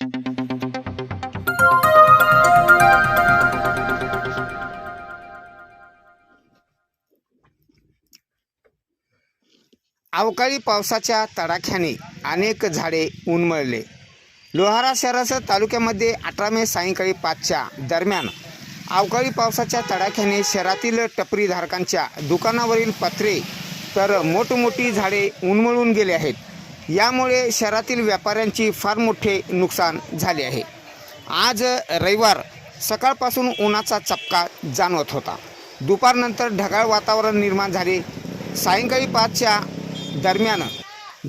अवकाळी पावसाच्या तडाख्याने अनेक झाडे उन्मळले. लोहारा शहरासह तालुक्यामध्ये अठरा मे सायंकाळी पाचच्या दरम्यान अवकाळी पावसाच्या तडाख्याने शहरातील टपरीधारकांच्या दुकानावरील पत्रे तर मोठमोठी झाडे उन्मळून गेले आहेत. यामुळे शहरातील व्यापाऱ्यांची फार मोठे नुकसान झाले आहे. आज रविवार सकाळपासून उन्हाचा चपका जाणवत होता. दुपारनंतर ढगाळ वातावरण निर्माण झाले. सायंकाळी पाचच्या दरम्यान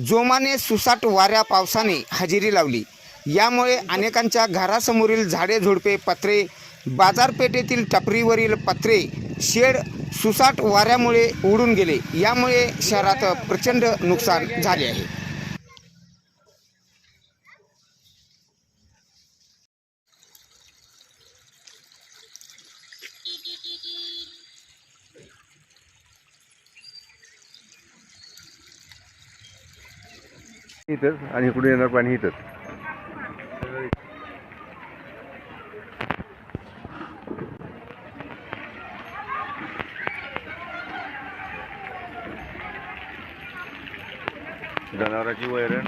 जोमाने सुसाट वाऱ्या पावसाने हजेरी लावली. यामुळे अनेकांच्या घरासमोरील झाडे झुडपे पत्रे बाजारपेठेतील टपरीवरील पत्रे शेड सुसाट वाऱ्यामुळे उडून गेले. यामुळे शहरात प्रचंड नुकसान झाले आहे. इथंच आणि इकडून येणार पाणी इथंच. जनावरांची वैरण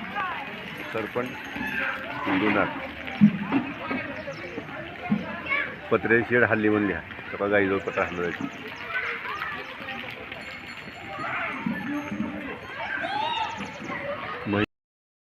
सरपण दुनार पत्रे शेड हल्ली म्हणली हा गाईजवळ पत्र हल्लं